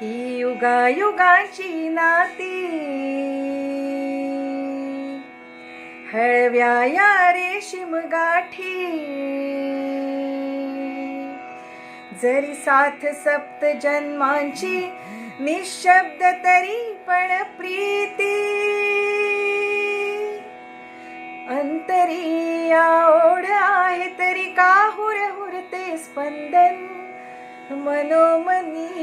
ही युगायुगाची नाती. हळव्या या रेशीम गाठी. जरी साथ सप्त जन्मांची निशब्द तरी पण प्रीती. अंतरी या ओढ आहे तरी का हुर हुरते स्पंदन? मनोमनी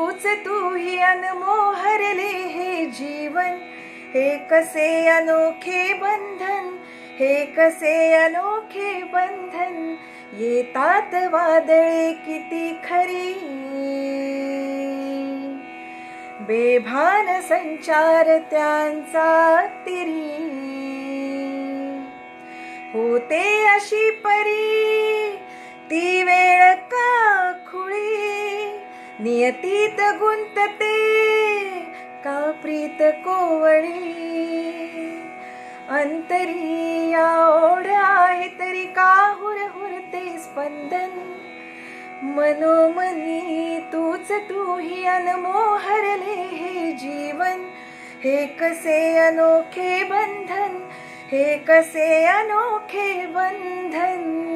तूच तू ही अनमोहरले हे जीवन. हे कसे अनोखे बंधन हे कसे अनोखे बंधन. येतात वादळे किती खरी. बेभान संचार त्यांचा तिरी. होते अशी परी नियतीत गुंतते का प्रीत कोवळी. अंतरी या ओढ आहे तरी का हुर हुरते स्पंदन? मनोमनी तूच तू ही अनमोहरले हे जीवन. हे कसे अनोखे बंधन हे कसे अनोखे बंधन?